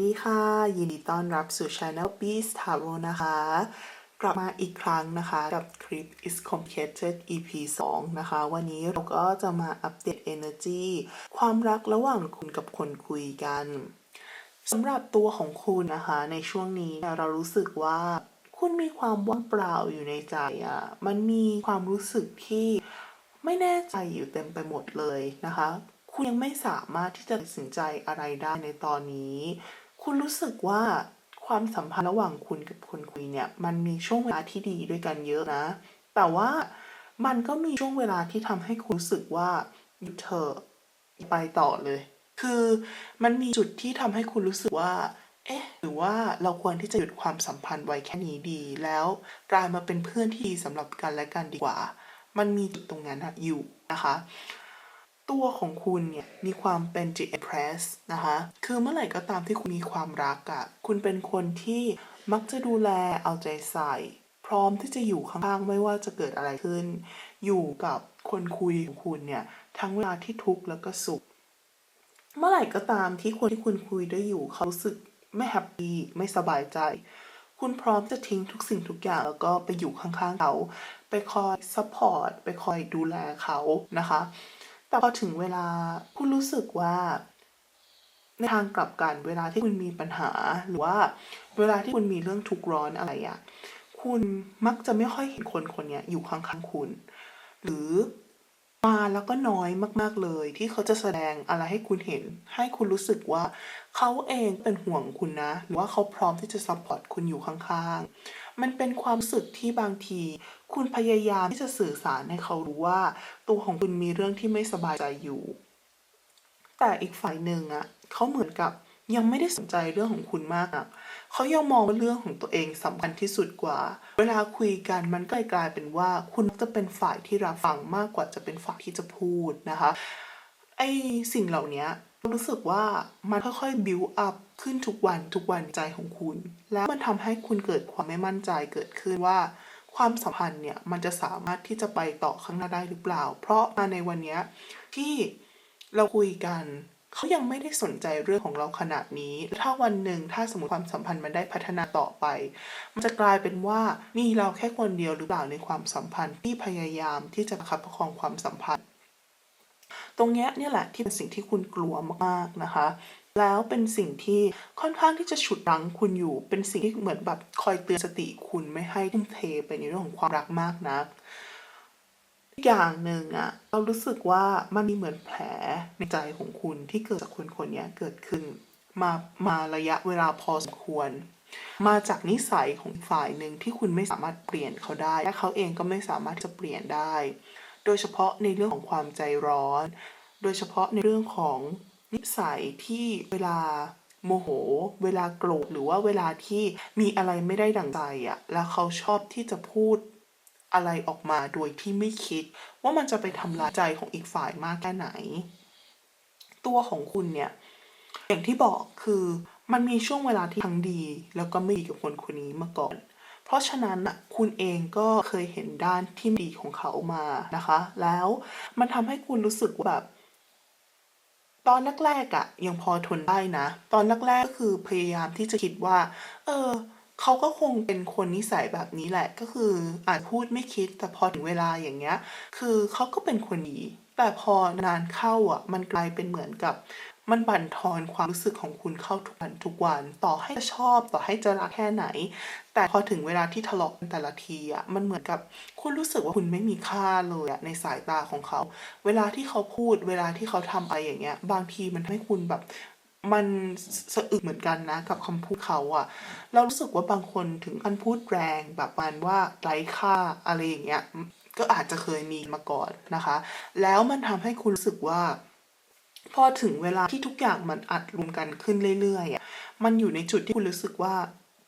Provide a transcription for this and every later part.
ดีค่ะ ยินดีต้อนรับสู่ Channel Beast Tarot นะคะ กลับมาอีกครั้งนะคะ กับคลิป is complicated EP 2 นะคะ วันนี้เราก็จะมาอัปเดต energy ความรักระหว่างคุณกับคนคุยกันสำหรับตัวของคุณนะคะ ในช่วงนี้เรารู้สึกว่าคุณมีความว่างเปล่าอยู่ในใจอะ่ะ มันมีความรู้สึกที่ไม่แน่ใจอยู่เต็มไปหมดเลยนะคะ คุณยังไม่สามารถที่จะตัดสินใจอะไรได้ในตอนนี้ คุณรู้สึกว่าความสัมพันธ์ระหว่างคุณกับคนคุยเนี่ย มันมีช่วงเวลาที่ดีด้วยกันเยอะนะ แต่ว่ามันก็มีช่วงเวลาที่ทำให้คุณรู้สึกว่าหยุดเถอะไปต่อเลย คือมันมีจุดที่ทำให้คุณรู้สึกว่า เอ๊ะ หรือว่าเราควรที่จะหยุดความสัมพันธ์ไว้แค่นี้ดี แล้วกลายมาเป็นเพื่อนที่ดีสำหรับกันและกันดีกว่า มันมีจุดตรงนั้นอยู่นะคะ ตัวของคุณเนี่ยมีความเป็นจิต impress นะคะ คือเมื่อไหร่ก็ตามที่คุณมีความรักอะ่ะ คุณเป็นคนที่มักจะดูแลเอาใจใส่ พร้อมที่จะอยู่ข้างๆไม่ว่าจะเกิดอะไรขึ้น อยู่กับคนคุยของคุณเนี่ย ทั้งเวลาที่ทุกข์แล้วก็สุข เมื่อไหร่ก็ตามที่คนที่คุณคุยด้วยอยู่เขารู้สึกไม่แฮปปี้ไม่สบายใจ คุณพร้อมจะทิ้งทุกสิ่งทุกอย่างแล้วก็ไปอยู่ข้างๆเขา ไปคอยซัพพอร์ตไปคอยดูแลเขานะคะ แต่พอถึงเวลาคุณรู้สึกว่า ในทางกลับกันเวลาที่คุณมีปัญหาหรือว่าเวลาที่คุณมีเรื่องทุกร้อนอะไรอะคุณมักจะไม่ค่อยเห็นคนคนนี้อยู่ข้างๆคุณ หรือมาแล้วก็น้อยมาก ๆเลย ที่เขาจะแสดงอะไรให้คุณเห็น ให้คุณรู้สึกว่าเขาเองเป็นห่วงคุณนะ หรือว่าเขาพร้อมที่จะซัพพอร์ตคุณอยู่ข้างๆ มันเป็นความสึกที่บางที คุณพยายามที่จะสื่อสารให้เขารู้ว่า ตัวของคุณมีเรื่องที่ไม่สบายใจอยู่ แต่อีกฝ่ายหนึ่งอะเขาเหมือนกับยังไม่ได้สนใจเรื่องของคุณมากอะเขายังมองว่าเรื่องของตัวเองสำคัญที่สุดกว่า เวลาคุยกันมันก็กลายเป็นว่าคุณจะเป็นฝ่ายที่รับฟังมากกว่าจะเป็นฝ่ายที่จะพูดนะคะ ไอสิ่งเหล่านี้รู้สึกว่ามันค่อยๆ build up ขึ้นทุกวันทุกวันใจของคุณ แล้วมันทำให้คุณเกิดความไม่มั่นใจเกิดขึ้นว่า ความสัมพันธ์เนี่ยมันจะสามารถที่จะไปต่อข้างหน้าได้หรือเปล่า เพราะมาในวันเนี้ยที่เราคุยกันเขายังไม่ได้สนใจเรื่องของเราขนาดนี้ ถ้าวันหนึ่งถ้าสมมติความสัมพันธ์มันได้พัฒนาต่อไป มันจะกลายเป็นว่ามีเราแค่คนเดียวหรือเปล่าในความสัมพันธ์ที่พยายามที่จะประคับประคองความสัมพันธ์ ตรงเนี้ยเนี่ยแหละที่เป็นสิ่งที่คุณกลัวมากๆนะคะ แล้วเป็นสิ่งที่ค่อนข้างที่จะฉุดรั้งคุณอยู่ เป็นสิ่งที่เหมือนแบบคอยเตือนสติคุณไม่ให้ทุ่มเทไปในเรื่องของความรักมากนักอีกอย่างหนึ่งอะเรารู้สึกว่ามันมีเหมือนแผลในใจของคุณที่เกิดจากคนคนนี้เกิดขึ้นมามาระยะเวลาพอสมควร มาจากนิสัยของฝ่ายหนึ่งที่คุณไม่สามารถเปลี่ยนเขาได้ และเขาเองก็ไม่สามารถจะเปลี่ยนได้ โดยเฉพาะในเรื่องของความใจร้อน โดยเฉพาะในเรื่องของ นิสัยที่เวลาโมโห เวลาโกรธหรือว่าเวลาที่มีอะไรไม่ได้ดังใจอะ่ะ แล้วเขาชอบที่จะพูดอะไรออกมาโดยที่ไม่คิด ว่ามันจะไปทำลายใจของอีกฝ่ายมากแค่ไหน ตัวของคุณเนี่ย อย่างที่บอกคือมันมีช่วงเวลาที่ทั้งดี แล้วก็ไม่ดีกับคนคนนี้มาก่อน เพราะฉะนั้นอะคุณเองก็เคยเห็นด้านที่ดีของเขามานะคะ แล้วมันทำให้คุณรู้สึกว่าแบบ ตอนแรกๆอะ่ะยังพอทนได้นะ ตอนแรกๆก็คือพยายามที่จะคิดว่า เออเขาก็คงเป็นคนนิสัยแบบนี้แหละ ก็คืออาจพูดไม่คิดแต่พอถึงเวลาอย่างเงี้ย คือเขาก็เป็นคนดี แต่พอนานเข้าอะ มันกลายเป็นเหมือนกับ มันบั่นทอนความรู้สึกของคุณเข้าทุกวันทุกวัน ต่อให้จะชอบต่อให้จะรักแค่ไหน แต่พอถึงเวลาที่ทะเลาะกันแต่ละทีอะมันเหมือนกับคุณรู้สึกว่าคุณไม่มีค่าเลยอะในสายตาของเขา เวลาที่เขาพูดเวลาที่เขาทำอะไรอย่างเงี้ย บางทีมันทำให้คุณแบบมันสะอึกเหมือนกันนะกับคำพูดเขาอะเรารู้สึกว่าบางคนถึงขั้นพูดแรงแบบมาณว่าไร้ค่าอะไรอย่างเงี้ยก็อาจจะเคยมีมาก่อนนะคะ แล้วมันทำให้คุณรู้สึกว่า พอถึงเวลาที่ทุกอย่างมันอัดรวมกันขึ้นเรื่อยๆอะมันอยู่ในจุดที่คุณรู้สึกว่า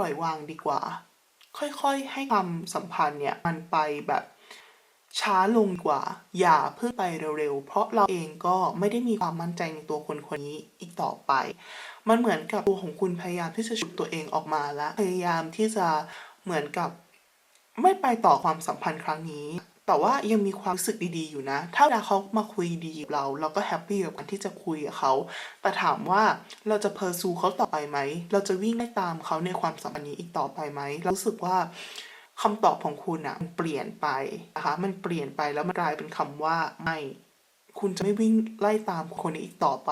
ปล่อยวางดีกว่า ค่อยๆ ให้ความสัมพันธ์เนี่ยมันไปแบบช้าลงกว่า อย่าเพิ่งไปเร็วๆ เพราะเราเองก็ไม่ได้มีความมั่นใจในตัวคนคนนี้อีกต่อไป มันเหมือนกับตัวของคุณพยายามที่จะฉุดตัวเองออกมาและพยายามที่จะเหมือนกับไม่ไปต่อความสัมพันธ์ครั้งนี้ แต่ว่ายังมีความรู้สึกดีๆอยู่นะ ถ้าเวลาเขามาคุยดีกับเรา เราก็แฮปปี้กับการที่จะคุยกับเขา แต่ถามว่าเราจะเพอร์ซูเขาต่อไปไหม เราจะวิ่งไล่ตามเขาในความสัมพันธ์นี้อีกต่อไปไหมเรารู้สึกว่าคำตอบของคุณอะมันเปลี่ยนไปนะคะ มันเปลี่ยนไปแล้วมันกลายเป็นคำว่าไม่ คุณจะไม่วิ่งไล่ตามคนนี้อีกต่อไป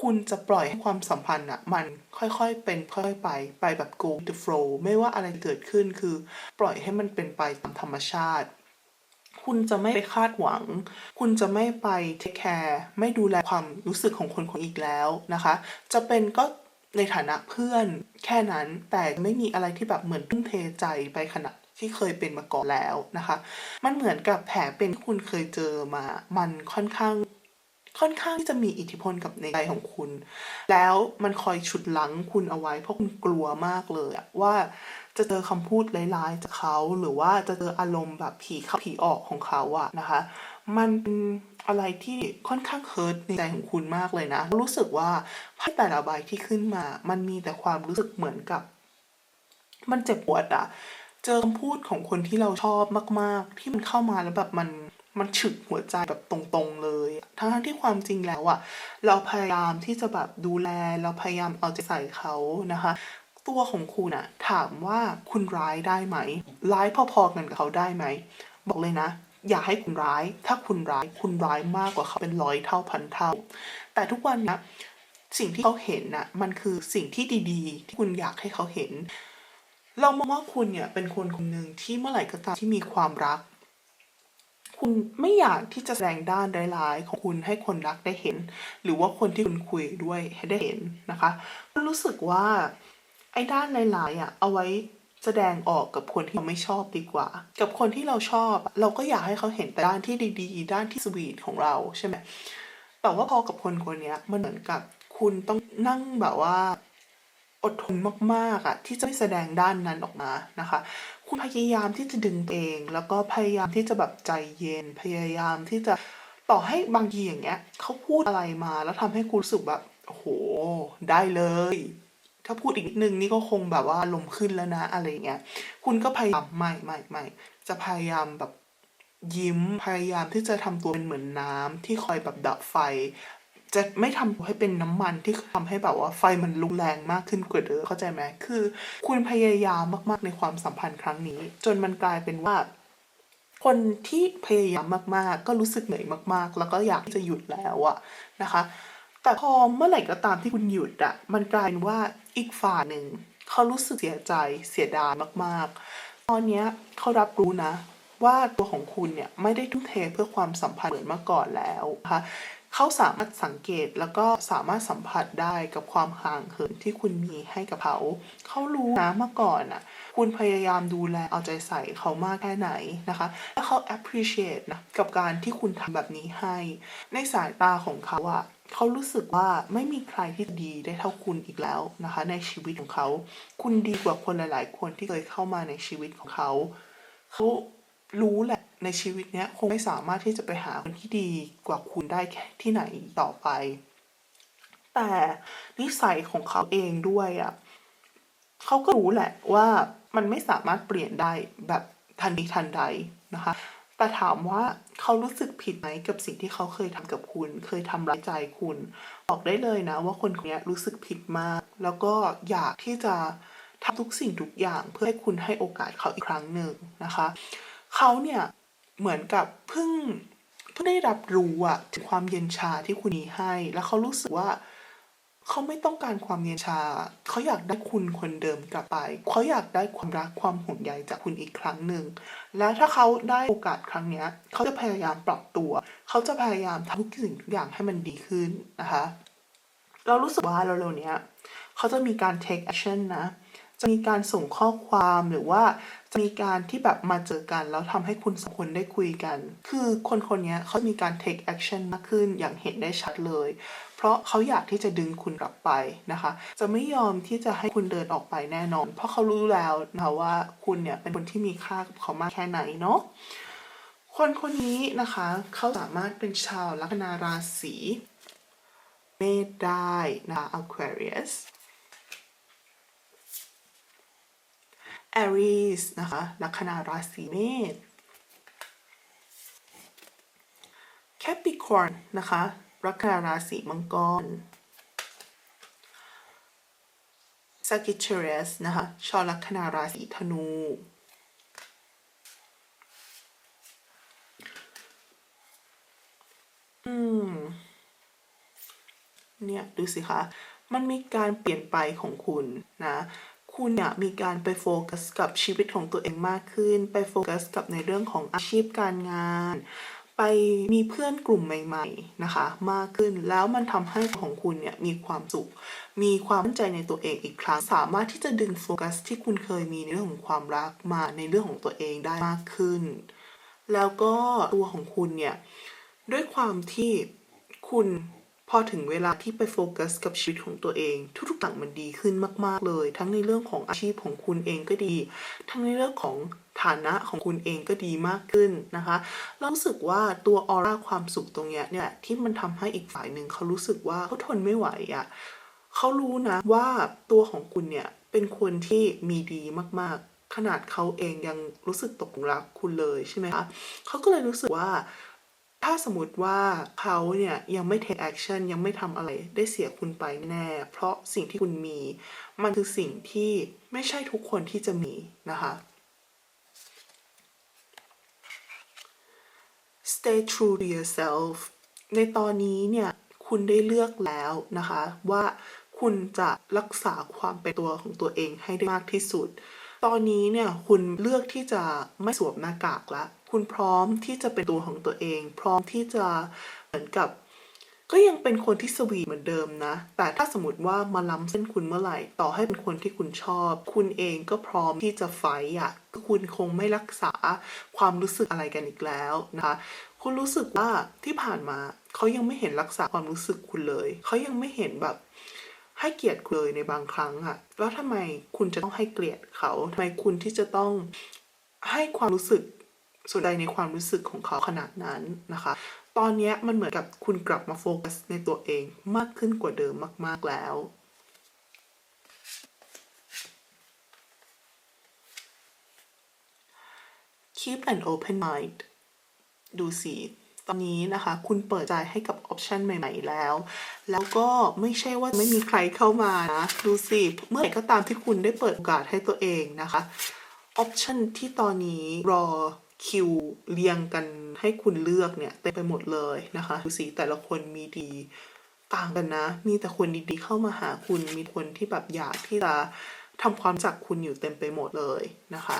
คุณจะปล่อยให้ความสัมพันธ์อะมันค่อยๆเป็นค่อยๆไป ไปแบบ go with the flow ไม่ว่าอะไรเกิดขึ้นคือ ปล่อยให้มันเป็นไปตามธรรมชาติ คุณจะไม่ไปคาดหวัง คุณจะไม่ไปเทคแคร์ไม่ดูแลความรู้สึกของคนคนอีกแล้วนะคะ จะเป็นก็ในฐานะเพื่อนแค่นั้นแต่ไม่มีอะไรที่แบบเหมือนทุ่มเทใจไปขนาดที่เคยเป็นมาก่อนแล้วนะคะ มันเหมือนกับแผลเป็นที่คุณเคยเจอมา มันค่อนข้างค่อนข้างที่จะมีอิทธิพลกับในใจของคุณ แล้วมันคอยฉุดลังคุณเอาไว้เพราะคุณกลัวมากเลยว่า จะเจอคำพูดร้ายๆจากเขาหรือว่าจะเจออารมณ์แบบผีเข้าผีออกของเขาอะนะคะ มันเป็นอะไรที่ค่อนข้างเฮิร์ตในใจของคุณมากเลยนะ รู้สึกว่าไพ่แต่ละใบที่ขึ้นมา มันมีแต่ความรู้สึกเหมือนกับ มันเจ็บปวดอะเจอคำพูดของคนที่เราชอบมาก ๆ ที่มันเข้ามาแล้วแบบมันมันฉึกหัวใจแบบตรงๆเลย ทั้งที่ความจริงแล้วอะเราพยายามที่จะแบบดูแล เราพยายามเอาใจใส่เขานะคะ ตัวของคุณอะถามว่าคุณร้ายได้ไหม ร้ายพอๆกันกับเขาได้ไหม บอกเลยนะ อย่าให้คุณร้าย ถ้าคุณร้ายคุณร้ายมากกว่าเขาเป็นร้อยเท่าพันเท่า แต่ทุกวันนะสิ่งที่เขาเห็นน่ะมันคือสิ่งที่ดีๆ ที่คุณอยากให้เขาเห็น เรามองว่าคุณเนี่ยเป็นคนคนหนึ่งที่เมื่อไหร่ก็ตามที่มีความรัก คุณไม่อยากที่จะแสดงด้านร้ายๆของคุณให้คนรักได้เห็น หรือว่าคนที่คุณคุยด้วยให้ได้เห็นนะคะรู้สึกว่า ไอ้ด้านร้ายๆอะเอาไว้แสดงออกกับคนที่เราไม่ชอบดีกว่า กับคนที่เราชอบ เราก็อยากให้เขาเห็นแต่ด้านที่ดีๆ ด้านที่สวีทของเราใช่ไหมแต่ว่าพอกับคนคนนี้มันเหมือนกับคุณต้องนั่งแบบว่า อดทนมากๆอะที่จะไม่แสดงด้านนั้นออกมานะคะ คุณพยายามที่จะดึงเอง แล้วก็พยายามที่จะแบบใจเย็น พยายามที่จะต่อให้บางทีอย่างเงี้ยเขาพูดอะไรมาแล้วทำให้คุณรู้สึกแบบโอ้โหได้เลย ถ้าพูดอีกนิดนึงนี่ก็คงแบบว่าลมขึ้นแล้วนะอะไรเงี้ย คุณก็พยายามไม่ไม่ไม่จะพยายามแบบยิ้มพยายามที่จะทำตัวเป็นเหมือนน้ำที่คอยแบบดับไฟ จะไม่ทำให้เป็นน้ำมันที่ทำให้แบบว่าไฟมันลุกแรงมากขึ้นกว่าเดิมเข้าใจไหมคือ คุณพยายามมากๆในความสัมพันธ์ครั้งนี้ จนมันกลายเป็นว่า คนที่พยายามมากๆ ก็รู้สึกเหนื่อยมากๆ แล้วก็อยากที่จะหยุดแล้วอะนะคะ แต่พอเมื่อไหร่ก็ตามที่คุณหยุดอะมันกลายเป็นว่าอีกฝ่ายหนึ่งเขารู้สึกเสียใจเสียดายมากๆ ตอนเนี้ยเขารับรู้นะ ว่าตัวของคุณเนี่ยไม่ได้ทุ่มเทเพื่อความสัมพันธ์เหมือนเมื่อก่อนแล้วนะคะ เขาสามารถสังเกตแล้วก็สามารถสัมผัสได้กับความห่างเหินที่คุณมีให้กับเขา เขารู้นะเมื่อก่อนอะ คุณพยายามดูแลเอาใจใส่เขามากแค่ไหนนะคะ และเขา appreciate นะกับการที่คุณทำแบบนี้ให้ ในสายตาของเขาอะเขารู้สึกว่าไม่มีใครที่ดีได้เท่าคุณอีกแล้วนะคะ ในชีวิตของเขา คุณดีกว่าคนหลาย ๆ คนที่เคยเข้ามาในชีวิตของเขา เขารู้แหละ ในชีวิตเนี้ยคงไม่สามารถที่จะไปหาคนที่ดีกว่าคุณได้แค่ที่ไหนอีกต่อไป แต่นิสัยของเขาเองด้วยอะเขาก็รู้แหละว่ามันไม่สามารถเปลี่ยนได้แบบทันทีทันใดนะคะ แต่ถามว่าเขารู้สึกผิดไหมกับสิ่งที่เขาเคยทำกับคุณ เคยทำร้ายใจคุณ บอกได้เลยนะว่าคนคนนี้รู้สึกผิดมาก แล้วก็อยากที่จะทำทุกสิ่งทุกอย่างเพื่อให้คุณให้โอกาสเขาอีกครั้งหนึ่งนะคะ เขาเนี่ย เหมือนกับเพิ่งเพิ่งได้รับรู้อะถึงความเย็นชาที่คุณมีให้ แล้วเขารู้สึกว่าเขาไม่ต้องการความเย็นชา เขาอยากได้คุณคนเดิมกลับไป เขาอยากได้ความรักความห่วงใยจากคุณอีกครั้งหนึ่ง และถ้าเขาได้โอกาสครั้งเนี้ยเขาจะพยายามปรับตัว เขาจะพยายามทำทุกสิ่งทุกอย่างให้มันดีขึ้นนะคะ เรารู้สึกว่าเร็วๆเนี้ยเขาจะมีการ take action นะ จะมีการส่งข้อความหรือว่า มีการที่แบบมาเจอกัน แล้วทำให้คุณสองคนได้คุยกัน คือคนคนนี้เขามีการ take action มากขึ้นอย่างเห็นได้ชัดเลย เพราะเขาอยากที่จะดึงคุณกลับไปนะคะ จะไม่ยอมที่จะให้คุณเดินออกไปแน่นอน เพราะเขารู้แล้วนะว่าคุณเนี่ยเป็นคนที่มีค่ากับเขามากแค่ไหนเนาะคนคนนี้นะคะเขาสามารถเป็นชาวลัคนาราศีเมษได้นะ Aquarius Aries นะคะ ลัคนาราศีเมษ Capricorn นะคะ ลัคนาราศีมังกร Sagittarius นะคะ ชาวลัคนาราศีธนู อืม เนี่ย ดูสิคะ มันมีการเปลี่ยนไปของคุณนะ คุณเนี่ยมีการไปโฟกัสกับชีวิตของตัวเองมากขึ้น ไปโฟกัสกับในเรื่องของอาชีพการงาน ไปมีเพื่อนกลุ่มใหม่ๆนะคะ มากขึ้นแล้วมันทำให้ของคุณเนี่ยมีความสุข มีความมั่นใจในตัวเองอีกครั้ง สามารถที่จะดึงโฟกัสที่คุณเคยมีในเรื่องของความรักมาในเรื่องของตัวเองได้มากขึ้น แล้วก็ตัวของคุณเนี่ยด้วยความที่คุณ พอถึงเวลาที่ไปโฟกัสกับชีวิตของตัวเอง ทุกๆอย่างมันดีขึ้นมากๆเลย ทั้งในเรื่องของอาชีพของคุณเองก็ดี ทั้งในเรื่องของฐานะของคุณเองก็ดีมากขึ้นนะคะเรารู้สึกว่าตัวออร่าความสุขตรงเนี้ยเนี่ยที่มันทำให้อีกฝ่ายหนึ่งเขารู้สึกว่าเขาทนไม่ไหวอะ่ะเขารู้นะว่าตัวของคุณเนี่ยเป็นคนที่มีดีมากๆ ขนาดเขาเองยังรู้สึกตกหลุมรักคุณเลยใช่ไหมคะเขาก็เลยรู้สึกว่า ถ้าสมมติว่าเขาเนี่ยยังไม่ take action ยังไม่ทำอะไรได้เสียคุณไปแน่ เพราะสิ่งที่คุณมี มันคือสิ่งที่ไม่ใช่ทุกคนที่จะมีนะคะ stay true to yourself ในตอนนี้เนี่ยคุณได้เลือกแล้วนะคะว่าคุณจะรักษาความเป็นตัวของตัวเองให้ได้มากที่สุด ตอนนี้เนี่ยคุณเลือกที่จะไม่สวมหน้ากากละ คุณพร้อมที่จะเป็นตัวของตัวเอง พร้อมที่จะเหมือนกับ ก็ยังเป็นคนที่สวีทเหมือนเดิมนะ แต่ถ้าสมมติว่ามาล้ำเส้นคุณเมื่อไหร่ ต่อให้เป็นคนที่คุณชอบ คุณเองก็พร้อมที่จะไฟต์อะคุณคงไม่รักษาความรู้สึกอะไรกันอีกแล้วนะคะคุณรู้สึกว่าที่ผ่านมาเขายังไม่เห็นรักษาความรู้สึกคุณเลยเขายังไม่เห็นแบบให้เกียรติเลยในบางครั้งอะแล้วทำไมคุณจะต้องให้เกียรติเขาทำไมคุณที่จะต้องให้ความรู้สึก สนใจในความรู้สึกของเขาขนาดนั้นนะคะ ตอนนี้มันเหมือนกับคุณกลับมาโฟกัสในตัวเองมากขึ้นกว่าเดิมมากๆแล้ว keep an open mind ดูสิตอนนี้นะคะ คุณเปิดใจให้กับออปชันใหม่ ๆ แล้ว แล้วก็ไม่ใช่ว่าไม่มีใครเข้ามานะ ดูสิ เมื่อไหร่ก็ตามที่คุณได้เปิดโอกาสให้ตัวเองนะคะ ออปชันที่ตอนนี้รอ คิวเรียงกันให้คุณเลือกเนี่ยเต็มไปหมดเลยนะคะดูสิแต่ละคนมีดีต่างกันนะ มีแต่คนดีๆเข้ามาหาคุณ มีคนที่แบบอยากที่จะทำความจักคุณอยู่เต็มไปหมดเลยนะคะ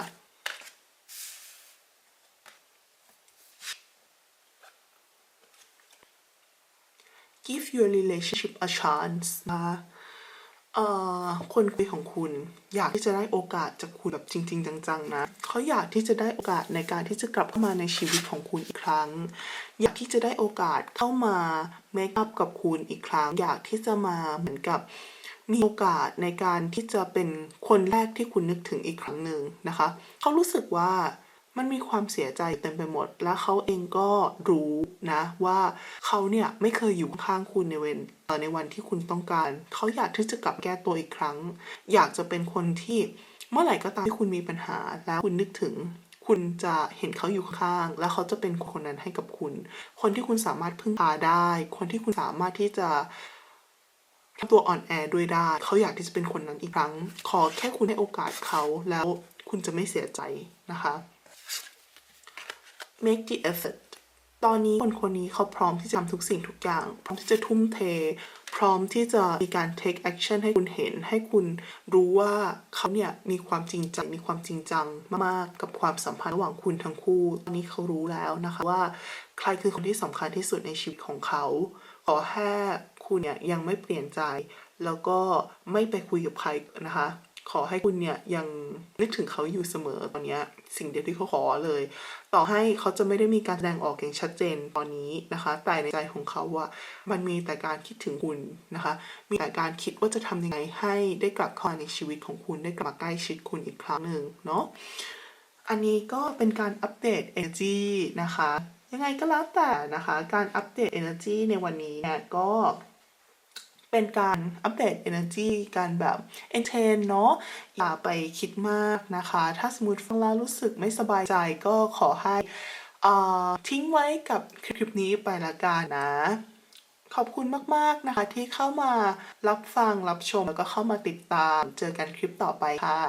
give your relationship a chance นะคะ เอ่อคนคุยของคุณ อยากที่จะได้โอกาสจากคุณแบบจริง ๆ จังๆนะเขาอยากที่จะได้โอกาสในการที่จะกลับเข้ามาในชีวิตของคุณอีกครั้ง อยากที่จะได้โอกาสเข้ามาเมคอัพกับคุณอีกครั้ง อยากที่จะมาเหมือนกับมีโอกาสในการที่จะเป็นคนแรกที่คุณนึกถึงอีกครั้งหนึ่งนะคะเขารู้สึกว่า มันมีความเสียใจเต็มไปหมด และเขาเองก็รู้นะว่าเขาเนี่ยไม่เคยอยู่ข้างคุณในเวนในวันที่คุณต้องการ เขาอยากที่จะกลับแก้ตัวอีกครั้ง อยากจะเป็นคนที่เมื่อไหร่ก็ตามที่คุณมีปัญหาแล้วคุณนึกถึง คุณจะเห็นเขาอยู่ข้าง แล้วเขาจะเป็นคนนั้นให้กับคุณ คนที่คุณสามารถพึ่งพาได้ คนที่คุณสามารถที่จะทำตัวอ่อนแอด้วยได้ เขาอยากที่จะเป็นคนนั้นอีกครั้ง ขอแค่คุณให้โอกาสเขาแล้วคุณจะไม่เสียใจนะคะ make the effort ตอนนี้คนคนนี้เขาพร้อมที่จะทำทุกสิ่งทุกอย่าง พร้อมที่จะทุ่มเท พร้อมที่จะมีการ take action ให้คุณเห็น ให้คุณรู้ว่าเขาเนี่ยมีความจริงใจมีความจริงจังมากๆกับความสัมพันธ์ระหว่างคุณทั้งคู่ ตอนนี้เขารู้แล้วนะคะว่าใครคือคนที่สำคัญที่สุดในชีวิตของเขา ขอแค่คุณเนี่ยยังไม่เปลี่ยนใจ แล้วก็ไม่ไปคุยกับใครนะคะ ขอให้คุณเนี่ยยังนึกถึงเขาอยู่เสมอตอนนี้สิ่งเดียวที่เขาขอเลย ต่อให้เขาจะไม่ได้มีการแสดงออกอย่างชัดเจนตอนนี้นะคะ แต่ในใจของเขาว่ามันมีแต่การคิดถึงคุณนะคะ มีแต่การคิดว่าจะทำยังไงให้ได้กลับเข้ามาในชีวิตของคุณได้กลับมาใกล้ชิดคุณอีกครั้งหนึ่งเนาะอันนี้ก็เป็นการอัปเดต energy นะคะ ยังไงก็แล้วแต่นะคะ การอัปเดต energy ในวันนี้เนี่ยก็ เป็นการอัปเดต energy การแบบ entertain เนาะอย่าไปคิดมากนะคะ ถ้าสมมติฟังแล้วรู้สึกไม่สบายใจก็ขอให้ออทิ้งไว้กับคลิปนี้ไปละกันนะ ขอบคุณมาก ๆ นะคะ ที่เข้ามารับฟังรับชมแล้วก็เข้ามาติดตาม เจอกันคลิปต่อไปค่ะ